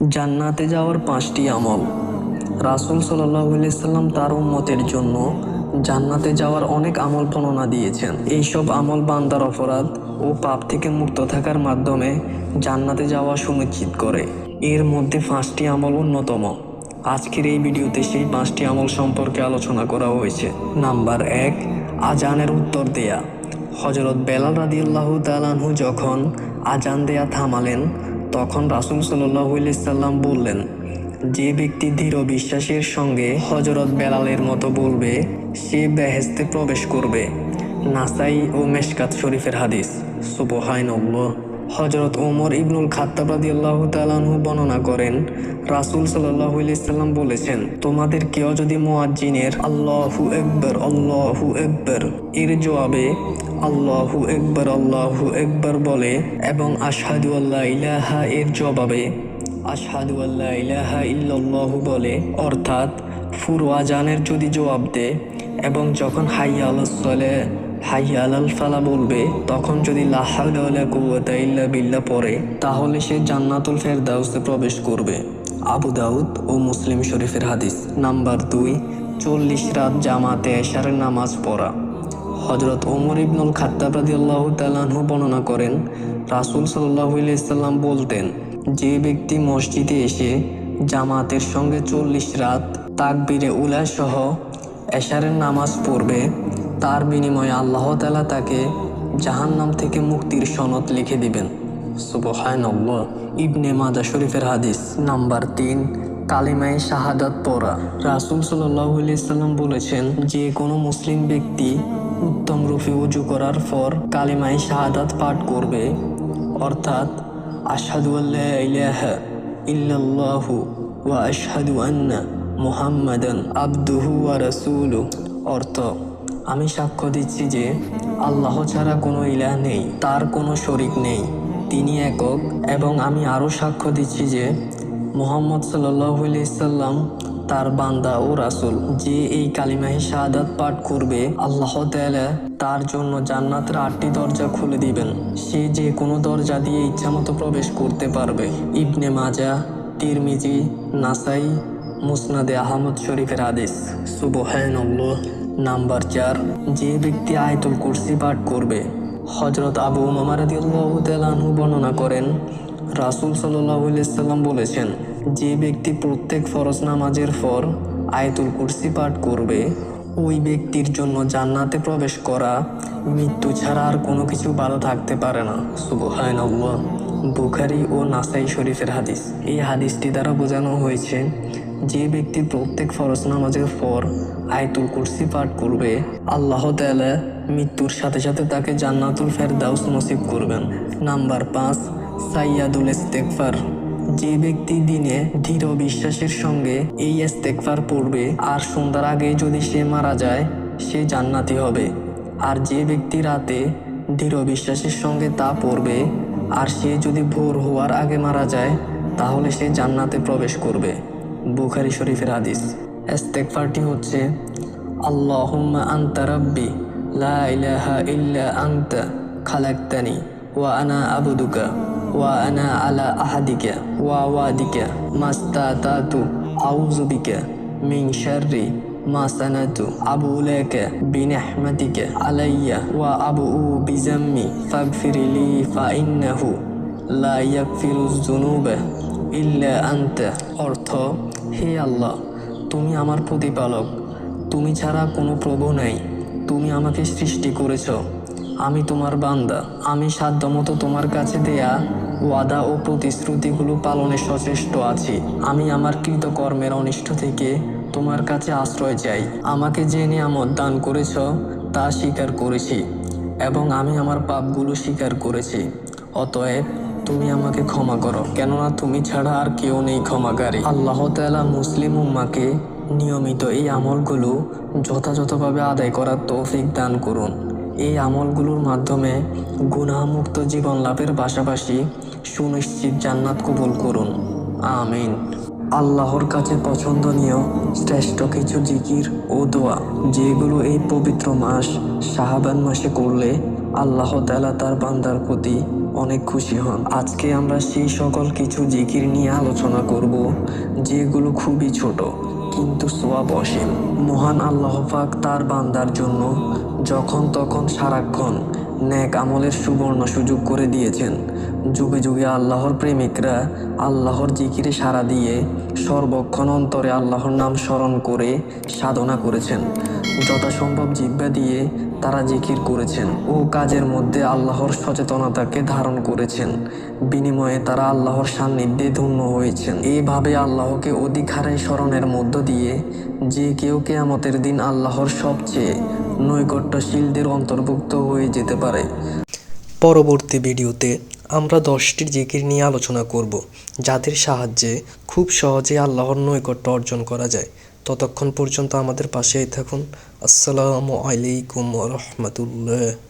জান্নাতে যাওয়ার পাঁচটি আমল। রাসুল সাল্লাম তার উম্মতের জন্য জান্নাতে যাওয়ার অনেক আমল বর্ণনা দিয়েছেন। এইসব আমল বান্দার অপরাধ ও পাপ থেকে মুক্ত থাকার মাধ্যমে জান্নাতে যাওয়া সুনিশ্চিত করে। এর মধ্যে পাঁচটি আমল অন্যতম। আজকের এই ভিডিওতে সেই পাঁচটি আমল সম্পর্কে আলোচনা করা হয়েছে। নাম্বার এক, আজানের উত্তর দেয়া। হজরত বেলাল রাদিয়াল্লাহু তালানহু যখন আজান দেয়া থামালেন তখন রাসুল সাল্লাম বললেন, যে ব্যক্তি দৃঢ় বিশ্বাসের সঙ্গে হজরত বেলালের মতো বলবে, সে বেহেস্তে প্রবেশ করবে। নাসাই ও মেশকাত শরীফের হাদিস। সুবহানাল্লাহ। হজরত ওমর ইবনুল খাত্তাব রাদিয়াল্লাহু তাআলাহু বর্ণনা করেন, রাসূল সাল্লাম বলেছেন, তোমাদের কেউ যদি মুয়াজ্জিনের আল্লাহু আকবার আল্লাহু আকবার, এর জবাবে আল্লাহু একবার আল্লাহু একবার বলে এবং আশহাদু আল্লা ইলাহা এর জবাবে। আশহাদু আল্লা ইলাহা ইল্লাল্লাহু বলে, অর্থাৎ পুরো আজানের যদি জবাব দেয় এবং যখন হাইয়া আলাস হাইয়া আলাল ফালা বলবে, তখন যদি লা হাওলা ওয়ালা কুওয়াতা ইল্লা বিল্লাহ পড়ে, তাহলে সে জান্নাতুল ফেরদাউসে প্রবেশ করবে। আবু দাউদ ও মুসলিম শরীফের হাদিস নাম্বার দুই, চল্লিশ রাত জামাতে এশারের নামাজ পড়া। হজরত ওমর ইবনুল খাত্তাব রাদিয়াল্লাহু তাআলাহু বর্ণনা করেন, রাসূল সাল্লাল্লাহু ইসলাম বলতেন, যে ব্যক্তি মসজিদে এসে জামাতের সঙ্গে চল্লিশ রাত তাকবিরে উলা সহ এশারের নামাজ পড়বে, তার বিনিময়ে আল্লাহ তালা তাকে জাহান্নাম থেকে মুক্তির সনদ লিখে দিবেন। সুবহানাল্লাহ। ইবনে মাদা শরীফের হাদিস নাম্বার তিন, কালিমায় শাহাদাত পড়া। রাসুল সাল্লাহ সাল্লাম বলেছেন, যে কোনো মুসলিম ব্যক্তি উত্তম রূপে উজু করার পর কালিমায় শাহাদাত পাঠ করবে। অর্থাৎ, আশহাদু আল্লাহ ইলাহা ইল্লাল্লাহু ওয়া আশহাদু আন্না মুহাম্মাদান আবদুহু ওয়া রাসূলু অর্থ, আমি সাক্ষ্য দিচ্ছি যে আল্লাহ ছাড়া কোনো ইলাহ নেই, তার কোনো শরিক নেই, তিনি একক। এবং আমি আরও সাক্ষ্য দিচ্ছি যে মোহাম্মদ সাল্লাহ সাল্লাম তার বান্দা ও রাসুল যে এই কালিমাহি শাহাদাত পাঠ করবে, আল্লাহ তাআলা তার জন্য জান্নাতের আটটি দরজা খুলে দিবেন। সে যে কোনো দরজা দিয়ে ইচ্ছামতো প্রবেশ করতে পারবে। ইবনে মাজা, তিরমিজি, নাসাই, মুসনাদে আহমদ শরীফের আদেশ সুবহানাল্লাহ, নাম্বার চার, যে ব্যক্তি আয়তুল কুরসি পাঠ করবে হজরত আবু মামারাদিউল্লাহু বর্ণনা করেন, রাসুল সাল্লাহ সাল্লাম বলেছেন যে ব্যক্তি প্রত্যেক ফরজ নামাজের পর আয়তুল কুরসি পাঠ করবে, ওই ব্যক্তির জন্য জান্নাতে প্রবেশ করা মৃত্যু ছাড়া আর কোনো কিছু ভালো থাকতে পারে না। সুবহানাল্লাহ। বুখারি ও নাসাই শরীফের হাদিস। এই হাদিসটি দ্বারা বোঝানো হয়েছে, যে ব্যক্তি প্রত্যেক ফরজ নামাজের পর আয়তুল কুরসি পাঠ করবে, আল্লাহ তাআলা মৃত্যুর সাথে সাথে তাকে জান্নাতুল ফেরদাউস নসিব করবেন। নাম্বার পাঁচ, সাইয়াদুল ইস্তেকফার যে ব্যক্তি দিনে দৃঢ় বিশ্বাসের সঙ্গে এই ইস্তেকফার পড়বে আর সন্ধ্যার আগে যদি সে মারা যায়, সে জান্নাতি হবে। আর যে ব্যক্তি রাতে দৃঢ় বিশ্বাসের সঙ্গে তা পড়বে আর সে যদি ভোর হওয়ার আগে মারা যায়, তাহলে সে জান্নাতে প্রবেশ করবে। বুখারি শরীফের হাদিস। ইস্তেকফারটি হচ্ছে, আল্লাহুম্মা আনতা রাব্বি, লা ইলাহা ইল্লা আনতা খালাকতানি, ওয়া আনা আবুদুকা। আলা আহাদিকা, ওয়া ওয়াদিকা মাস্তাতাতু আউযু বিকা মিন শাররি মা সানাতু, আবু লাকা বিনিহমাতিকা আলাইয়া, ওয়া আবু বিজাম্মি ফাগফিরলি ফা ইন্নাহু লা ইয়াগফিরু যুনুবা ইল্লা আনতা। অর্থ, হে আল্লাহ, তুমি আমার প্রতিপালক। তুমি ছাড়া কোনো প্রভু নাই। তুমি আমাকে সৃষ্টি করেছ। আমি তোমার বান্দা। আমি সাধ্যমতো তোমার কাছে দেয়া ওয়াদা ও প্রতিশ্রুতিগুলো পালনে সচেষ্ট আছি। আমি আমার কৃতকর্মের অনিষ্ট থেকে তোমার কাছে আশ্রয় চাই। আমাকে যে নিয়ামত দান করেছ, তা স্বীকার করেছি এবং আমি আমার পাপগুলো স্বীকার করেছি। অতএব তুমি আমাকে ক্ষমা করো, কেননা তুমি ছাড়া আর কেউ নেই ক্ষমাকারী। আল্লাহ তাআলা মুসলিম উম্মাকে নিয়মিত এই আমলগুলো যথাযথভাবে আদায় করার তৌফিক দান করুন। এই আমলগুলোর মাধ্যমে গুনাহমুক্ত জীবন লাভের পাশাপাশি সুনিশ্চিত জান্নাত কবুল করুন। আমিন। আল্লাহর কাছে পছন্দনীয় শ্রেষ্ঠ কিছু জিকির ও দোয়া, যেগুলো এই পবিত্র মাস শাহাবান মাসে করলে আল্লাহ তাআলা তার বান্দার প্রতি অনেক খুশি হন। আজকে আমরা সেই সকল কিছু জিকির নিয়ে আলোচনা করব, যেগুলো খুবই ছোট। কিন্তু সোয়াব অসীম। মহান আল্লাহ পাক তার বান্দার জন্য যখন তখন সারাক্ষণ ন্যাক আমলের সুবর্ণ সুযোগ করে দিয়েছেন। যুগে যুগে আল্লাহর প্রেমিকরা আল্লাহর জিকিরে সাড়া দিয়ে সর্বক্ষণ অন্তরে আল্লাহর নাম স্মরণ করে সাধনা করেছেন। যথাসম্ভব জিব্বা দিয়ে তারা জিকির করেছেন ও কাজের মধ্যে আল্লাহর সচেতনতাকে ধারণ করেছেন। বিনিময়ে তারা আল্লাহর সান্নিধ্যে ধন্য হয়েছেন। এইভাবে আল্লাহকে অধিক হারে স্মরণের মধ্য দিয়ে যে কেউ কেয়ামতের দিন আল্লাহর সবচেয়ে নৈকট্যশীলদের অন্তর্ভুক্ত হয়ে যেতে পারে। পরবর্তী ভিডিওতে আমরা দশটি জিকির নিয়ে আলোচনা করব, যাদের সাহায্যে খুব সহজে আল্লাহর নৈকট্য অর্জন করা যায়। ততক্ষণ পর্যন্ত আমাদের পাশেই থাকুন। আসসালামু আলাইকুম রহমতুল্লাহ।